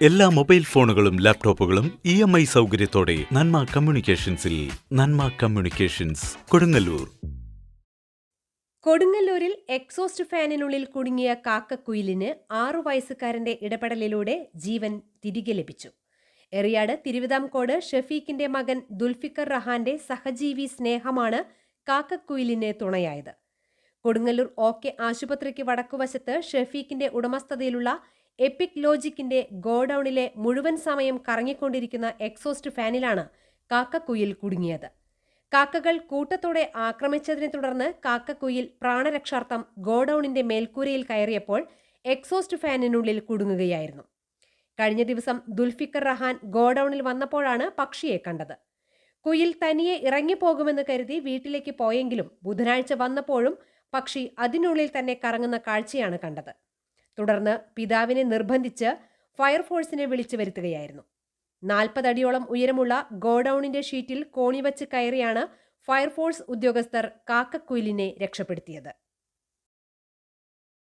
എല്ലാ മൊബൈൽ ഫോണുകളും ലാപ്ടോപ്പുകളും ഇ എം ഐ സൗകര്യത്തോടെ നന്മ കമ്മ്യൂണിക്കേഷൻസിൽ നന്മ കമ്മ്യൂണിക്കേഷൻസ് കൊടുങ്ങല്ലൂർ. കൊടുങ്ങല്ലൂരിൽ എക്സോസ്റ്റ് ഫാനിനുള്ളിൽ കുടുങ്ങിയ കാക്കക്കുയിലിന് ആറു വയസ്സുകാരന്റെ ഇടപെടലിലൂടെ ജീവൻ തിരികെ ലഭിച്ചു. എറിയാട് തിരുവിതാംകോട് ഷെഫീഖിന്റെ മകൻ ദുൽഫിക്കർ റഹാന്റെ സഹജീവി സ്നേഹമാണ് കാക്കക്കുയിലിന് തുണയായത്. കൊടുങ്ങല്ലൂർ ഓക്കെ ആശുപത്രിക്ക് വടക്കുവശത്ത് ഷെഫീഖിന്റെ ഉടമസ്ഥതയിലുള്ള എപ്പിക് ലോജിക്കിന്റെ ഗോഡൌണിലെ മുഴുവൻ സമയം കറങ്ങിക്കൊണ്ടിരിക്കുന്ന എക്സോസ്റ്റ് ഫാനിലാണ് കാക്കക്കുയിൽ കുടുങ്ങിയത്. കാക്കകൾ കൂട്ടത്തോടെ ആക്രമിച്ചതിനെ തുടർന്ന് കാക്കക്കുയിൽ പ്രാണരക്ഷാർത്ഥം ഗോഡൌണിന്റെ മേൽക്കൂരയിൽ കയറിയപ്പോൾ എക്സോസ്റ്റ് ഫാനിനുള്ളിൽ കുടുങ്ങുകയായിരുന്നു. കഴിഞ്ഞ ദിവസം ദുൽഫിക്കർ റഹാൻ ഗോഡൌണിൽ വന്നപ്പോഴാണ് പക്ഷിയെ കണ്ടത്. കുയിൽ തനിയെ ഇറങ്ങിപ്പോകുമെന്ന് കരുതി വീട്ടിലേക്ക് പോയെങ്കിലും ബുധനാഴ്ച വന്നപ്പോഴും പക്ഷി അതിനുള്ളിൽ തന്നെ കറങ്ങുന്ന കാഴ്ചയാണ് കണ്ടത്. തുടർന്ന് പിതാവിനെ നിർബന്ധിച്ച് ഫയർഫോഴ്സിനെ വിളിച്ചു വരുത്തുകയായിരുന്നു. നാൽപ്പതടിയോളം ഉയരമുള്ള ഗോഡൌണിന്റെ ഷീറ്റിൽ കോണിവച്ച് കയറിയാണ് ഫയർഫോഴ്സ് ഉദ്യോഗസ്ഥർ കാക്കക്കുയിലിനെ രക്ഷപ്പെടുത്തിയത്.